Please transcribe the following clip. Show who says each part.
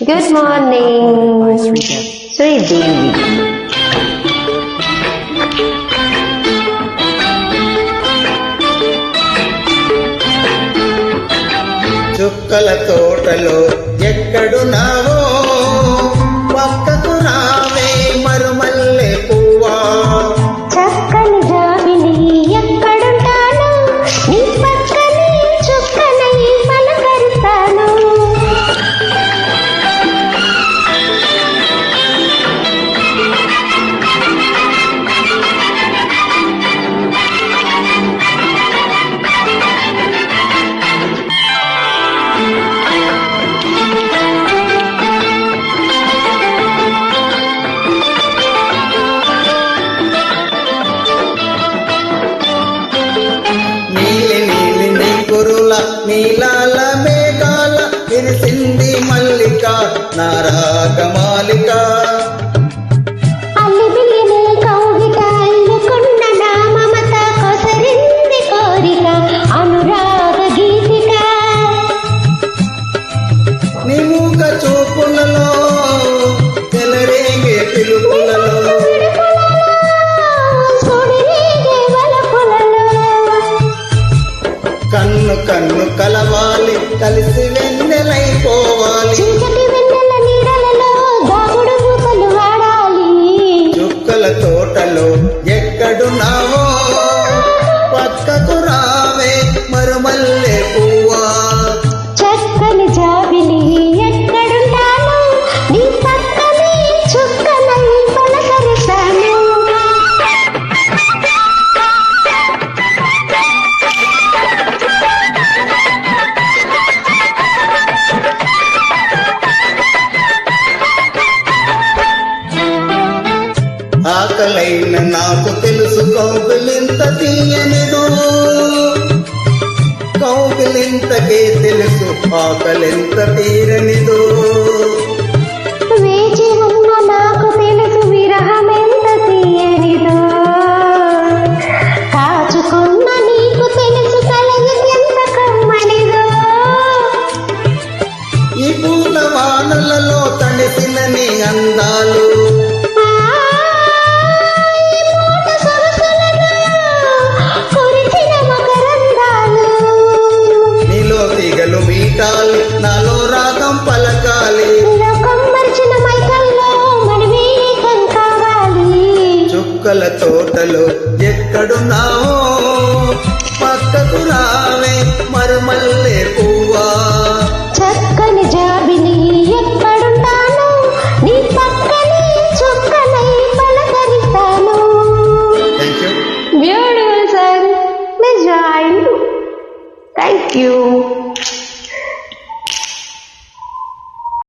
Speaker 1: Good morning Sridevi
Speaker 2: చుక్కల తోటలో ఎక్కడున్నావో
Speaker 1: నా
Speaker 2: రాగమాలిక చూపులలో తెలరేగే పిలుపులలో. కన్ను కన్ను కలవాలి కలిసి వెన్నెలైపోవాలి
Speaker 1: now.
Speaker 2: ఆకలైన నాకు తెలుసు కౌగులింత తీయనిదు. కౌగులింతకే తెలుసు ఆకలింత
Speaker 1: తీరని
Speaker 2: మొక్కల తోటలో ఎక్కడున్నావో పక్కకు రావే మరుమల్లే పువ్వా.
Speaker 1: చక్కని జాబిని ఎక్కడుంటాను నీ